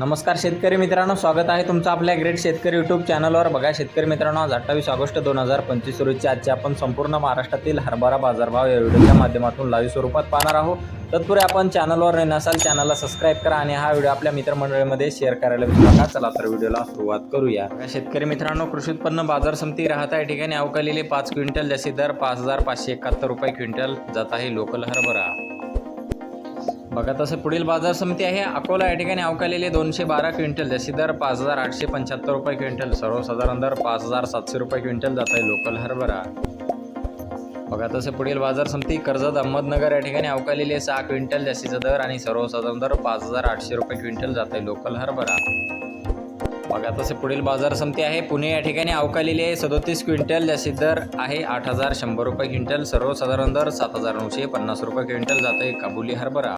नमस्कार शेतकरी मित्रांनो स्वागत आहे तुमचं आपल्या ग्रेट शेतकरी यूट्यूब चॅनलवर. बघा शेतकरी मित्रांनो आज अठ्ठावीस ऑगस्ट दोन हजार पंचवीस रोजी आजचे आपण संपूर्ण महाराष्ट्रातील हरभरा बाजारभाव या व्हिडिओच्या माध्यमातून लाईव्ह स्वरूपात पाहणार आहोत. तत्पूर्वी आपण चॅनलवर नाही नसाल चॅनलला सबस्क्राईब करा आणि हा व्हिडिओ आपल्या मित्रमंडळीमध्ये शेअर करायला विसरू नका. चला तर व्हिडिओला सुरुवात करूया. शेतकरी मित्रांनो कृषी उत्पन्न बाजार समिती राहता या ठिकाणी अवकालेले पाच क्विंटल जास्ती दर पाच हजार पाचशे एकाहत्तर रुपये क्विंटल जात आहे लोकल हरभरा. बघा तसं पुढील बाजार समिती आहे. अकोला या ठिकाणी अवकालेले दोनशे बारा क्विंटल जास्ती दर पाच हजार आठशे पंच्याहत्तर रुपये क्विंटल. सर्वसाधारण दर पाच हजार सातशे रुपये क्विंटल जात आहे लोकल हरभरा. बघा तसं पुढील बाजार समिती कर्जत अहमदनगर या ठिकाणी अवकालेले सहा क्विंटल जास्तीचा दर आणि सर्वसाधारण दर पाच हजार आठशे रुपये क्विंटल जात आहे लोकल हरभरा. बघा तसे पुढील बाजार समिती आहे. पुणे या ठिकाणी अवकालेले सदोतीस क्विंटल जास्तीत दर आहे आठ हजार शंभर रुपये क्विंटल. सर्वसाधारण दर सात हजार नऊशे पन्नास रुपये क्विंटल जात आहे काबुली हरभरा.